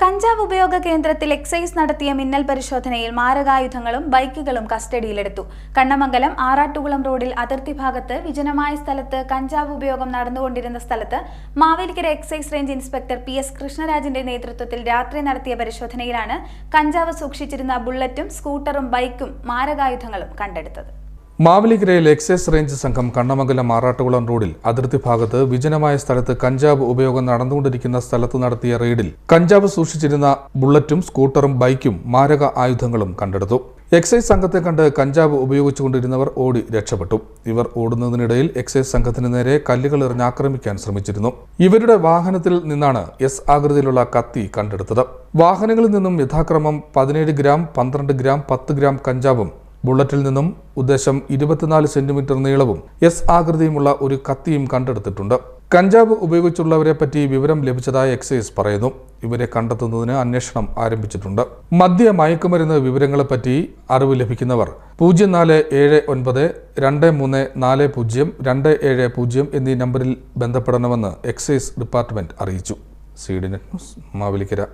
കഞ്ചാവ് ഉപയോഗ കേന്ദ്രത്തിൽ എക്സൈസ് നടത്തിയ മിന്നൽ പരിശോധനയിൽ മാരകായുധങ്ങളും ബൈക്കുകളും കസ്റ്റഡിയിലെടുത്തു. കണ്ണമംഗലം ആറാട്ടുകുളം റോഡിൽ അതിർത്തി ഭാഗത്ത് വിജനമായ സ്ഥലത്ത് കഞ്ചാവ് ഉപയോഗം നടന്നുകൊണ്ടിരുന്ന സ്ഥലത്ത് Mavelikkara excise range inspector P S കൃഷ്ണരാജിന്റെ നേതൃത്വത്തിൽ രാത്രി നടത്തിയ പരിശോധനയിലാണ് കഞ്ചാവ് സൂക്ഷിച്ചിരുന്ന ബുള്ളറ്റും സ്കൂട്ടറും ബൈക്കും മാരകായുധങ്ങളും കണ്ടെടുത്തത്. മാവലിക്കരയിൽ എക്സൈസ് റേഞ്ച് സംഘം കണ്ണമംഗലം മാറാട്ടുകുളം റോഡിൽ അതിർത്തി ഭാഗത്ത് വിജനമായ സ്ഥലത്ത് കഞ്ചാവ് ഉപയോഗം നടന്നുകൊണ്ടിരിക്കുന്ന സ്ഥലത്ത് നടത്തിയ റെയ്ഡിൽ കഞ്ചാവ് സൂക്ഷിച്ചിരുന്ന ബുള്ളറ്റും സ്കൂട്ടറും ബൈക്കും മാരക ആയുധങ്ങളും കണ്ടെടുത്തു. എക്സൈസ് സംഘത്തെ കണ്ട് കഞ്ചാവ് ഉപയോഗിച്ചുകൊണ്ടിരുന്നവർ ഓടി രക്ഷപ്പെട്ടു. ഇവർ ഓടുന്നതിനിടയിൽ എക്സൈസ് സംഘത്തിന് നേരെ കല്ലുകൾ എറിഞ്ഞാക്രമിക്കാൻ ശ്രമിച്ചിരുന്നു. ഇവരുടെ വാഹനത്തിൽ നിന്നാണ് എസ് ആകൃതിയിലുള്ള കത്തി കണ്ടെടുത്തത്. വാഹനങ്ങളിൽ നിന്നും യഥാക്രമം പതിനേഴ് ഗ്രാം പന്ത്രണ്ട് ഗ്രാം പത്ത് ഗ്രാം കഞ്ചാവും ബുള്ളറ്റിൽ നിന്നും ഉദ്ദേശം ഇരുപത്തിനാല് സെന്റിമീറ്റർ നീളവും എസ് ആകൃതിയുമുള്ള ഒരു കത്തിയും കണ്ടെടുത്തിട്ടുണ്ട്. കഞ്ചാവ് ഉപയോഗിച്ചുള്ളവരെ പറ്റി വിവരം ലഭിച്ചതായി എക്സൈസ് പറയുന്നു. ഇവരെ കണ്ടെത്തുന്നതിന് അന്വേഷണം ആരംഭിച്ചിട്ടുണ്ട്. മദ്യ മയക്കുമരുന്ന് വിവരങ്ങളെപ്പറ്റി അറിവ് ലഭിക്കുന്നവർ പൂജ്യം നാല് ഏഴ് ഒൻപത് രണ്ട് മൂന്ന് നാല് പൂജ്യം രണ്ട് ഏഴ് പൂജ്യം എന്നീ നമ്പറിൽ ബന്ധപ്പെടണമെന്ന് എക്സൈസ് ഡിപ്പാർട്ട്മെന്റ് അറിയിച്ചു. സീഡിനെ ന്യൂസ്